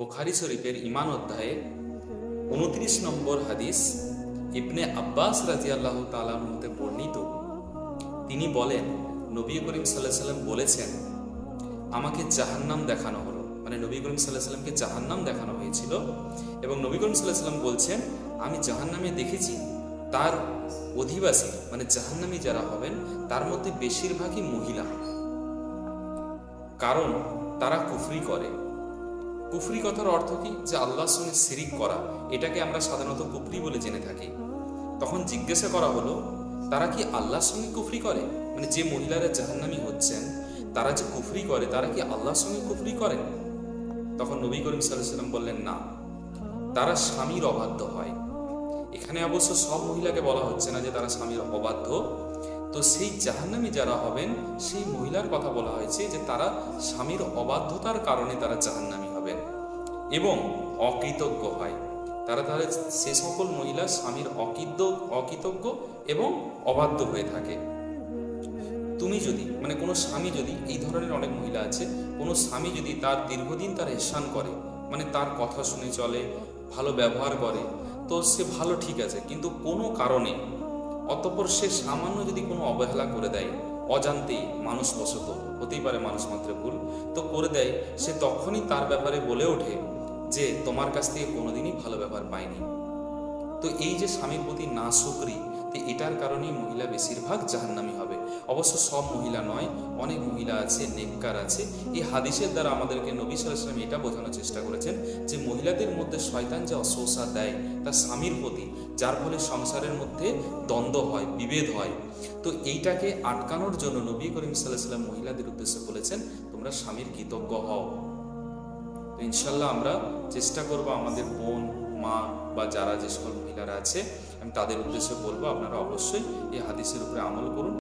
বোখারি শরীফের ইমান অধ্যায়ে উনত্রিশ নম্বর হাদিস, ইবনে আব্বাস রাজিয়াল্লাহ তালাহতে বর্ণিত। তিনি বলেন, নবী করিম সাল্লাহ সাল্লাম বলেছেন, আমাকে জাহান্নাম দেখানো হলো। মানে নবী করিম সাল্লাহ সাল্লামকে জাহান্নাম দেখানো হয়েছিল এবং নবী করিম সাল্লাহ সাল্লাম বলছেন, আমি জাহান্নামে দেখেছি, তার অধিবাসী মানে জাহান্নামী যারা হবেন, তার মধ্যে বেশিরভাগই মহিলা। কারণ তারা কুফরি করে। কুফরি কথার অর্থ কি? যে আল্লাহর সঙ্গে শিরিক করা। এটাকে আমরা সাধারণত কুফরি বলে জেনে থাকি। তখন জিজ্ঞাসা করা হলো, তারা কি আল্লাহর সঙ্গে কুফরি করে? মানে যে মহিলারা জাহান্নামি হচ্ছেন, তারা যে কুফরি করে, তারা কি আল্লাহর সঙ্গে কুফরি করেন তখন নবী করিম সাল্লাম বললেন, না। তারা স্বামীর অবাধ্য হয়। এখানে অবশ্য সব মহিলাকে বলা হচ্ছে না যে তারা স্বামীর অবাধ্য তো সেই জাহান্নামি যারা হবেন, সেই মহিলার কথা বলা হয়েছে যে তারা স্বামীর অবাধ্যতার কারণে তারা জাহান্নামি হবেন এবং অকৃতজ্ঞ হয়। তারা তাহলে সে সকল মহিলা স্বামীর অকৃত, অকৃতজ্ঞ এবং অবাধ্য হয়ে থাকে। তুমি যদি মানে কোনো স্বামী যদি, এই ধরনের অনেক মহিলা আছে, কোনো স্বামী যদি তার দীর্ঘদিন তার এহসান করে মানে তার কথা শুনে চলে, ভালো ব্যবহার করে, তো সে ভালো ঠিক আছে, কিন্তু কোনো কারণে অতঃপর সে সামান্য যদি কোনো অবহেলা করে দেয় অজান্তেই মানুষ বসত হতেই পারে মানুষ মাত্র ভুল, তো করে দেয়, সে তখনই তার ব্যাপারে বলে ওঠে যে, তোমার কাছ থেকে কোনোদিনই ভালো ব্যাপার পায়নি তো এই যে স্বামীর প্রতি না শুকরি তো এটার কারণেই মহিলা বেশিরভাগ জাহান্নামি হবে। অবশ্য সব মহিলা নয়, অনেক মহিলা আছে, নেককার আছে। এই হাদিসের দ্বারা আমাদেরকে নবী সালাম এটা বোঝানোর চেষ্টা করেছেন যে মহিলাদের মধ্যে শয়তান যে অসৌসা দেয়, তার স্বামীর প্রতি, যার ফলে সংসারের মধ্যে দ্বন্দ্ব হয়, বিভেদ হয়। তো এইটাকে আটকানোর জন্য নবী করিম সাল্লাহ সাল্লাম মহিলাদের উদ্দেশ্যে বলেছেন, তোমরা স্বামীর কৃতজ্ঞ হও। তো ইনশাল্লাহ আমরা চেষ্টা করব আমাদের বোন মা বা যারা যে সকল মহিলারা আছে, আমি তাদের উদ্দেশ্যে বলব, আপনারা অবশ্যই এই হাদিসের উপরে আমল করুন।